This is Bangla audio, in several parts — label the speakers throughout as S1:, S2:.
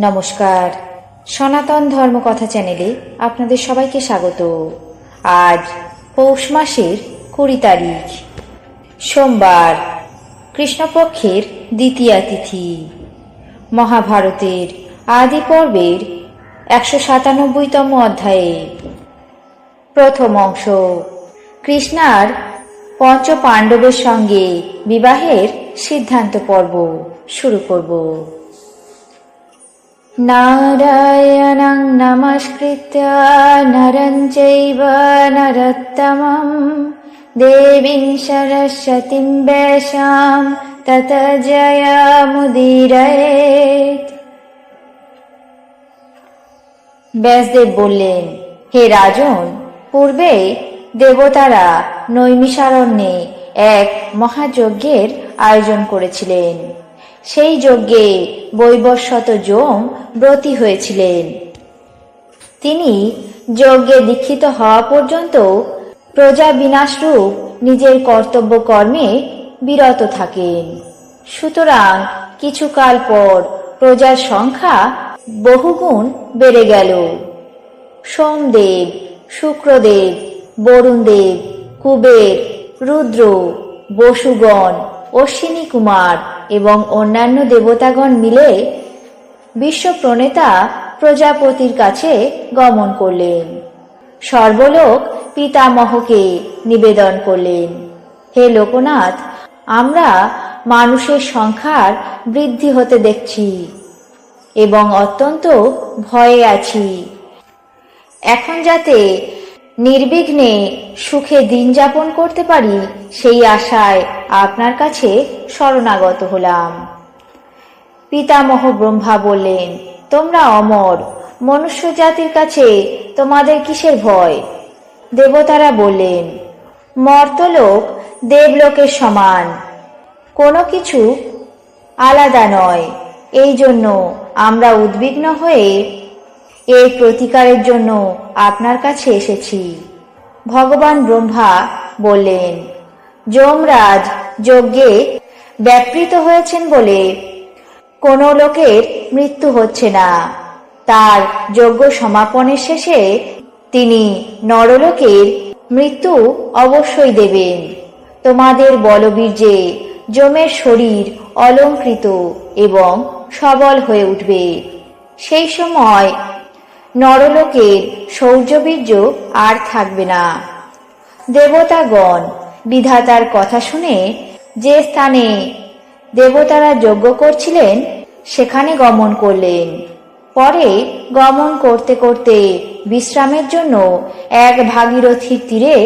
S1: নমস্কার। সনাতন ধর্মকথা চ্যানেলে আপনাদের সবাইকে স্বাগত। আজ পৌষ মাসের কুড়ি তারিখ। সোমবার, কৃষ্ণপক্ষের দ্বিতীয়া তিথি। মহাভারতের আদি পর্বের একশো সাতানব্বইতম অধ্যায়ে। প্রথম অংশ। কৃষ্ণার পঞ্চ পাণ্ডবের সঙ্গে বিবাহের সিদ্ধান্ত পর্ব শুরু করব। নারায়ণং নমস্কৃত্য নরং চৈব নরোত্তমं দেবীং সরস্বতীং বেশাম তত জয়মুদীরয়েত ব্যাসদেব বললেন, হে রাজন, পূর্বে দেবতারা নৈমিষারণ্যে এক মহাযজ্ঞের আয়োজন করেছিলেন। সেই যজ্ঞে বৈবস্বত যম ব্রতী হয়েছিলেন। তিনি যজ্ঞে দীক্ষিত হওয়া পর্যন্ত প্রজা বিনাশরূপ নিজের কর্তব্য কর্মে বিরত থাকেন। সুতরাং কিছুকাল পর প্রজার সংখ্যা বহুগুণ বেড়ে গেল। সোমদেব, শুক্রদেব, বরুণদেব, কুবের, রুদ্র, বসুগণ অশ্বিনী কুমার এবং অন্যান্য দেবতাগণ মিলে বিশ্বপ্রণেতা প্রজাপতির কাছে গমন করলেন। সর্বলোক পিতামহকে নিবেদন করলেন। হে লোকনাথ, আমরা মানুষের সংখ্যার বৃদ্ধি হতে দেখছি এবং অত্যন্ত ভয়ে আছি। এখন যাতে নির্বিঘ্নে সুখে দিন যাপন করতে পারি সেই আশায় আপনার কাছে শরণাগত হলাম। পিতামহ ব্রহ্মা বললেন, তোমরা অমর, মনুষ্য জাতির কাছে তোমাদের কিসের ভয়? দেবতারা বললেন, মর্তলোক দেবলোকের সমান। কোনো কিছু আলাদা নয়। এই জন্য আমরা উদ্বিগ্ন হয়ে এর প্রতিকারের জন্য আপনার কাছে এসেছি। ভগবান ব্রহ্মা বললেন, যমরাজ যজ্ঞে ব্যাপৃত হয়েছেন বলে কোনো লোকের মৃত্যু হচ্ছে না। তার যজ্ঞ সমাপনের শেষে তিনি নরলোকের মৃত্যু অবশ্যই দেবেন। তোমাদের বলবীর্যে যমের শরীর অলঙ্কৃত এবং সবল হয়ে উঠবে। সেই সময় নরলোকের শৌর্যবীর্য আর থাকবে না। দেবতাগণ, বিধাতার কথা শুনে যে স্থানে দেবতারা যজ্ঞ করছিলেন, সেখানে গমন করলেন। পরে গমন করতে করতে বিশ্রামের জন্য এক ভাগীরথীর তীরে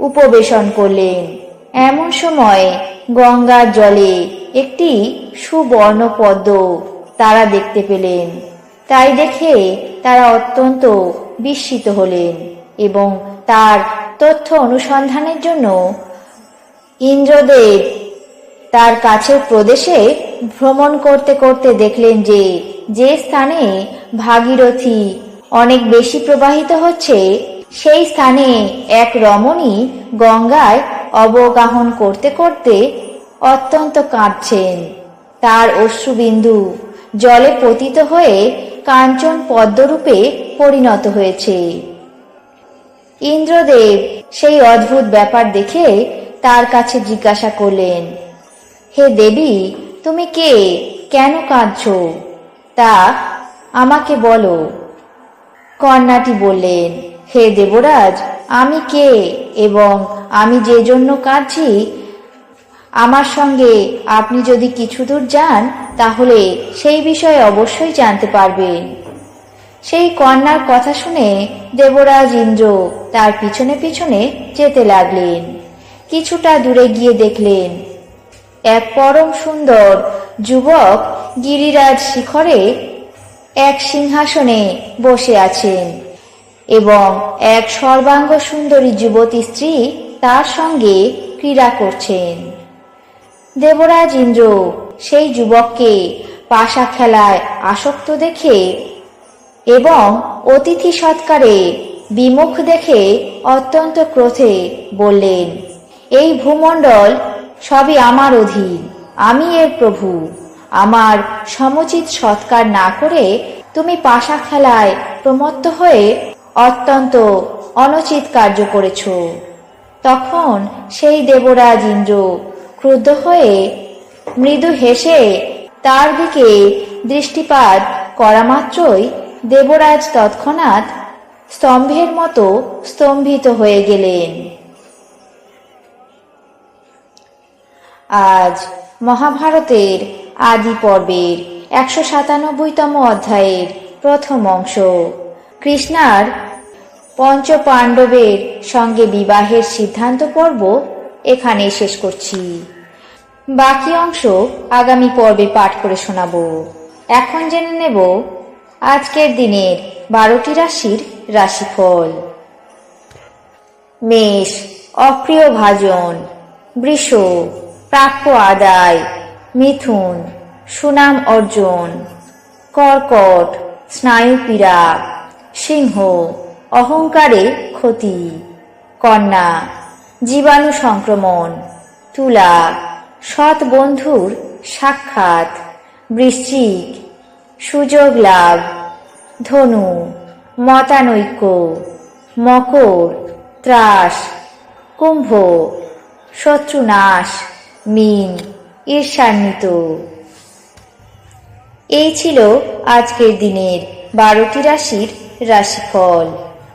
S1: উপবেশন করলেন। এমন সময় গঙ্গার জলে একটি সুবর্ণ পদ্ম তারা দেখতে পেলেন। তাই দেখে তারা অত্যন্ত বিস্মিত হলেন এবং তার তথ্য অনুসন্ধানের জন্য ইন্দ্রদেব তার কাছের প্রদেশে ভ্রমণ করতে করতে দেখলেন যে যে স্থানে ভাগীরথী অনেক বেশি প্রবাহিত হচ্ছে, সেই স্থানে এক রমণী গঙ্গায় অবগাহন করতে করতে অত্যন্ত কাঁদছেন। তার অশ্রুবিন্দু জলে পতিত হয়ে কাঞ্চন পদ্মরূপে পরিণত হয়েছে। ইন্দ্রদেব সেই অদ্ভুত ব্যাপার দেখে তার কাছে জিজ্ঞাসা করলেন, হে দেবী, তুমি কে? কেন কাঁদছ? তা আমাকে বলো। কন্যাটি বললেন, হে দেবরাজ, আমি কে এবং আমি যে জন্য কাঁদছি আমার সঙ্গে আপনি যদি কিছু দূর যান, তাহলে সেই বিষয়ে অবশ্যই জানতে পারবেন। সেই কন্যার কথা শুনে দেবরাজ ইন্দ্র তার পিছনে পিছনে যেতে লাগলেন। কিছুটা দূরে গিয়ে দেখলেন, এক পরম সুন্দর যুবক গিরিরাজ শিখরে এক সিংহাসনে বসে আছেন এবং এক সর্বাঙ্গ সুন্দরী যুবতী স্ত্রী তার সঙ্গে ক্রীড়া করছেন। দেবরাজ ইন্দ্র সেই যুবককে পাশা খেলায় আসক্ত দেখে এবং অতিথি সৎকারে বিমুখ দেখে অত্যন্ত ক্রোধে বললেন, এই ভূমণ্ডল সবই আমার অধীন, আমি এর প্রভু। আমার সমুচিত সৎকার না করে তুমি পাশা খেলায় প্রমত্ত হয়ে অত্যন্ত অনুচিত কার্য করেছ। তখন সেই দেবরাজ ইন্দ্র ক্রুদ্ধ হয়ে মৃদু হেসে তার দিকে দৃষ্টিপাত করা মাত্রই দেবরাজ তৎক্ষণাৎ স্তম্ভের মতো স্তম্ভিত হয়ে গেলেন। আজ মহাভারতের আদি পর্বের একশো সাতানব্বইতম অধ্যায়ের প্রথম অংশ। কৃষ্ণার পঞ্চ পাণ্ডবের সঙ্গে বিবাহের সিদ্ধান্ত পর্ব এখানে শেষ করছি। বাকি অংশ আগামী পর্বে পাঠ করে শোনাবো। এখন জেনে নেব আজকের দিনের বারোটি রাশির রাশিফল। মেষ, অপ্রিয় ভাজন, বৃষ, প্রাপ্য আদায়, মিথুন, সুনাম অর্জন, কর্কট স্নায়ুপীড়া সিংহ, অহংকারে ক্ষতি, কন্যা জীবাণু সংক্রমণ, তুলা, সৎ বন্ধুর সাক্ষাৎ, বৃশ্চিক, সুযোগ লাভ, ধনু, মতানৈক্য, মকর, ত্রাস, কুম্ভ, শত্রুনাশ, মিন, ঈর্ষান্বিত। এই ছিল আজকের দিনের বারোটি রাশির রাশিফল।